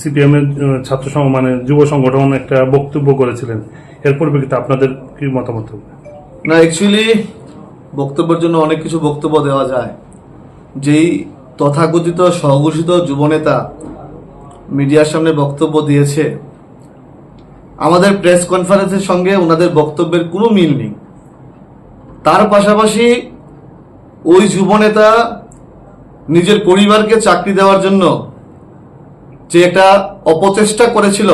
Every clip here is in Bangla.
সিপিএম এর ছাত্র মানে যুব সংগঠন একটা বক্তব্য করেছিলেন। এর পরিপ্রেক্ষিতে আপনাদের কি মতামত না অ্যাকচুয়ালি বক্তব্যের জন্য অনেক কিছু বক্তব্য দেওয়া যায়। যেই তথাকথিত, স্বঘোষিত যুবনেতা মিডিয়ার সামনে বক্তব্য দিয়েছে, আমাদের প্রেস কনফারেন্সের সঙ্গে ওনাদের বক্তব্যের কোনো মিল নেই। তার পাশাপাশি, ওই যুবনেতা নিজের পরিবারকে চাকরি দেওয়ার জন্য যে এটা অপচেষ্টা করেছিল,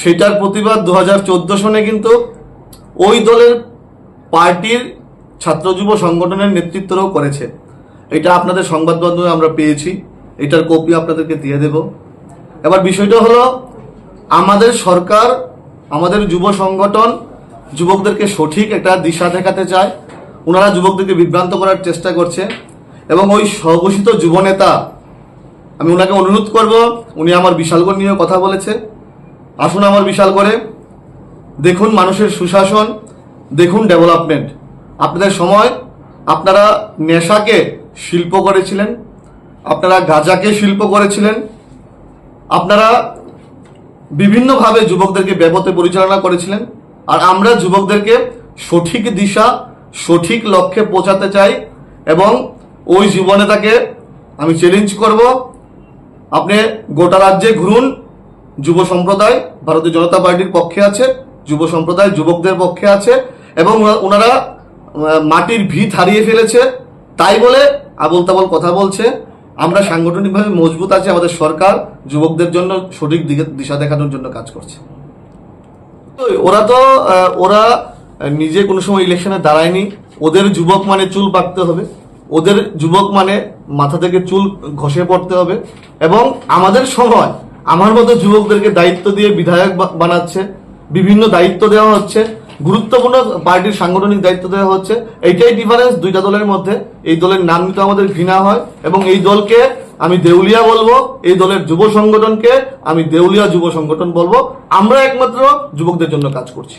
সেটার প্রতিবাদ দু হাজার চোদ্দ সনে কিন্তু ওই দলের পার্টির ছাত্র যুব সংগঠনের নেতৃত্বরাও করেছে। এটা আপনাদের সংবাদ মাধ্যমে আমরা পেয়েছি, এটার কপি আপনাদেরকে দিয়ে দেব। এবার বিষয়টা হলো, আমাদের সরকার, আমাদের যুব সংগঠন যুবকদেরকে সঠিক একটা দিশা দেখাতে চায়, ওনারা যুবকদেরকে বিভ্রান্ত করার চেষ্টা করছে, এবং ওই স্বঘোষিত যুবনেতা আমি ওনাকে অনুরোধ করব, উনি আমার বিশালগড় নিয়ে কথা বলেছে। আসুন আমার বিশাল করে দেখুন মানুষের সুশাসন, দেখুন ডেভেলপমেন্ট। আপনাদের সময়, আপনারা নেশাকে শিল্প করেছিলেন, আপনারা গাঁজাকে শিল্প করেছিলেন, আপনারা বিভিন্নভাবে যুবকদেরকে ব্যাপতে পরিচালনা করেছিলেন, আর আমরা যুবকদেরকে সঠিক দিশা, সঠিক লক্ষ্যে পৌঁছাতে চাই এবং ওই জীবনে তাকে আমি চ্যালেঞ্জ করব। আপনি গোটা রাজ্যে ঘুরুন, যুব সম্প্রদায়, ভারতীয় জনতা পার্টির পক্ষে আছে, যুব সম্প্রদায়, যুবকদের পক্ষে আছে, এবং ওনারা মাটির ভিত হারিয়ে ফেলেছে। তাই বলে আবল তাবল কথা বলছে। আমরা সাংগঠনিকভাবে মজবুত আছে, আমাদের সরকার যুবকদের জন্য সঠিক দিকে দিশা দেখানোর জন্য কাজ করছে। ওরা তো ওরা নিজে কোনো সময় ইলেকশনে দাঁড়ায়নি। ওদের যুবক মানে চুল পাকতে হবে। ওদের যুবক মানে মাথা থেকে চুল ঘষে পড়তে হবে। এবং আমাদের সময়, আমার মতো যুবকদেরকে দায়িত্ব দিয়ে বিধায়ক বানাচ্ছে, বিভিন্ন দায়িত্ব দেওয়া হচ্ছে, গুরুত্বপূর্ণ পার্টির সাংগঠনিক দায়িত্ব দেওয়া হচ্ছে। এইটাই ডিফারেন্স দুইটা দলের মধ্যে। এই দলের নাম নিতে আমাদের ঘৃণা হয় এবং এই দলকে আমি দেউলিয়া বলব, এই দলের যুব সংগঠনকে আমি দেউলিয়া যুব সংগঠন বলব। আমরা একমাত্র যুবকদের জন্য কাজ করছি।